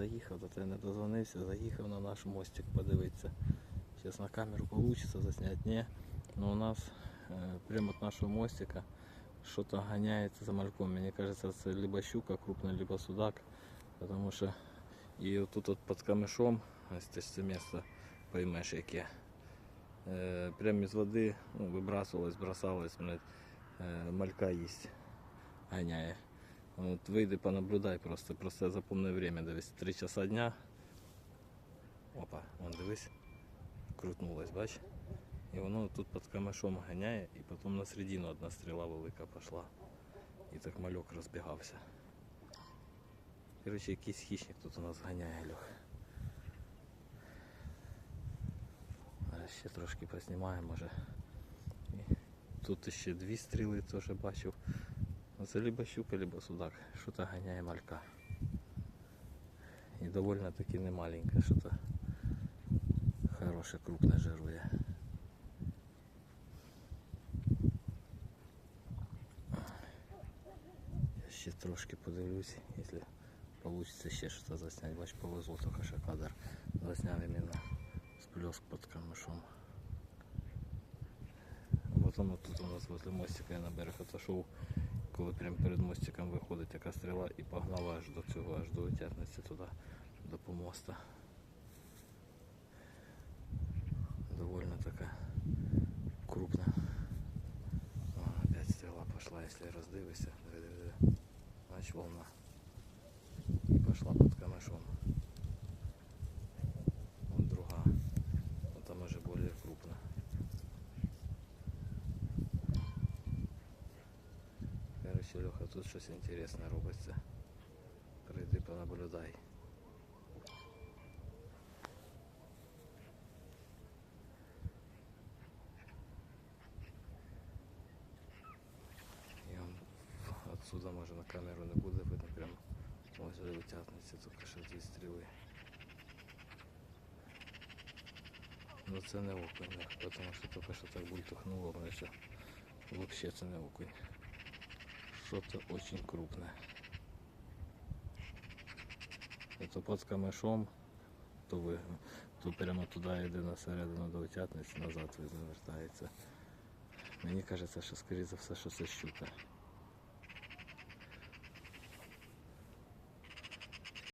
заїхав, тебе не дозвонився, заїхав на наш мостик подивитися. Зараз на камеру вийде засняти. Ні. Ну у нас е, прямо от нашого мостика что-то гоняется за мальком. Мне кажется, это либо щука крупная, либо судак. Потому что и вот тут вот под камешом, ось це місце поймеш яке. Е, прямо із води ну, вибрасувалось, бросалось, блядь, е, малька їсть. Гоняє. От вийди, понаблюдай просто, просто запомни время, дивись, 3 часа дня. Опа, вон дивись, крутнулось, бач? І воно тут під камешом ганяє, і потім на середину одна стріла велика пішла. І так мальок розбігався. Коротше, якийсь хищник тут у нас ганяє Льох. Ще трошки поснімаємо, може. І тут ще дві стріли теж бачив. Ну, Це либо щука, либо судак. Що-то ганяє малька. І доволі таки не маленьке, що-то хороше, крупне жирує. Я ще трошки подивлюсь, якщо вийде ще щось засняти. Бач, повезло трохи ще кадр. Засняв іменно сплеск під камешом. А потім тут у нас возле мостика я на берег отошов, коли прямо перед мостиком виходить така стріла і погнала аж до цього, аж до витягнеться туди, до помоста. Довольно така крупна. О, опять стріла пошла, если роздивишся. Диви, диви, диви. Волна. И пошла под камешом. Леха, тут щось інтересне робиться. Прийди понаблюдай. Отсюда може на камеру не буде видно прямо. Ось витягнеться тільки що дві стріли. Ну це не окунь, тому що тільки що так бультухнуло, але що взагалі це не окунь. Що-то очень крупне. Это под камешом, то, ви, то прямо туди йде на середину до утятниці, назад завертається. Мені кажеться, що скоріше за все, що це щука.